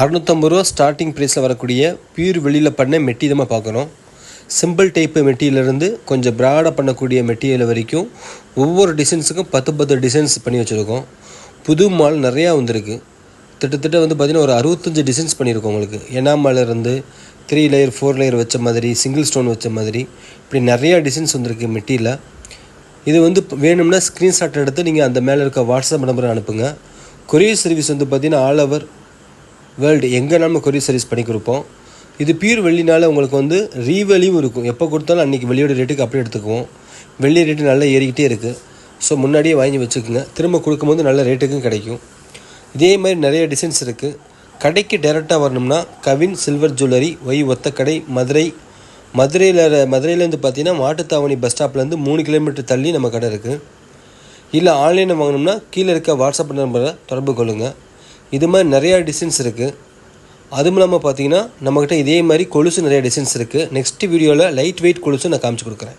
அறநூற்றம்பது ரூபா ஸ்டார்டிங் ப்ரைஸில் வரக்கூடிய பியூர் வெளியில் பண்ண மெட்டீரியமாக பார்க்குறோம் சிம்பிள் டைப்பு மெட்டீரியலேருந்து கொஞ்சம் ப்ராடாக பண்ணக்கூடிய மெட்டீரியல் வரைக்கும் ஒவ்வொரு டிசைன்ஸுக்கும் பத்து பத்து டிசைன்ஸ் பண்ணி வச்சுருக்கோம். புது மால் நிறையா வந்திருக்கு. கிட்டத்தட்ட வந்து பார்த்திங்கன்னா ஒரு அறுபத்தஞ்சு டிசைன்ஸ் பண்ணியிருக்கோம் உங்களுக்கு. எனாமல் இருந்து த்ரீ லேயர் ஃபோர் லேயர் வச்ச மாதிரி சிங்கிள் ஸ்டோன் வச்ச மாதிரி இப்படி நிறையா டிசைன்ஸ் வந்திருக்கு மெட்டீரியலில் இது வந்து வேணும்னா ஸ்க்ரீன்ஷாட் எடுத்து நீங்கள் அந்த மேலே இருக்க வாட்ஸ்அப் நம்பரை அனுப்புங்க. கொரியர் சர்வீஸ் வந்து பார்த்திங்கன்னா ஆல் ஓவர் வேர்ல்டு எங்கே நம்ம கொரியர் சர்வீஸ் பண்ணி கொடுப்போம் இது பியூர் வெள்ளினால உங்களுக்கு வந்து ரீவேலியும் இருக்கும். எப்போ கொடுத்தாலும் அன்றைக்கி வெள்ளியோட ரேட்டுக்கு அப்படியே எடுத்துக்குவோம். வெள்ளி ரேட்டு நல்லா ஏறிக்கிட்டே இருக்குது ஸோ முன்னாடியே வாங்கி வச்சுக்கோங்க. திரும்ப கொடுக்கும்போது நல்ல ரேட்டுக்கும் கிடைக்கும். இதே மாதிரி நிறைய டிசைன்ஸ் இருக்குது கடைக்கு டேரெக்டாக வரணும்னா கவின் சில்வர் ஜுவல்லரி ஒய் ஒத்தக்கடை மதுரை. மதுரையில் மதுரையிலேருந்து பார்த்தீங்கன்னா மாட்டுத்தாவணி பஸ் ஸ்டாப்லேருந்து மூணு கிலோமீட்டர் தள்ளி நம்ம கடை இருக்குது இல்லை ஆன்லைனில் வாங்கணும்னா கீழே இருக்க வாட்ஸ்அப் நம்பரை தொடர்பு கொள்ளுங்கள் இது மாதிரி நிறையா டிசைன்ஸ் இருக்குது அதுவும் இல்லாமல் பார்த்தீங்கன்னா நம்மக்கிட்ட இதே மாதிரி கொலுசு நிறைய டிசைன்ஸ் இருக்குது நெக்ஸ்ட் வீடியோவில் லைட் வெயிட் கொலுசு நான் காமிச்சு கொடுக்குறேன்.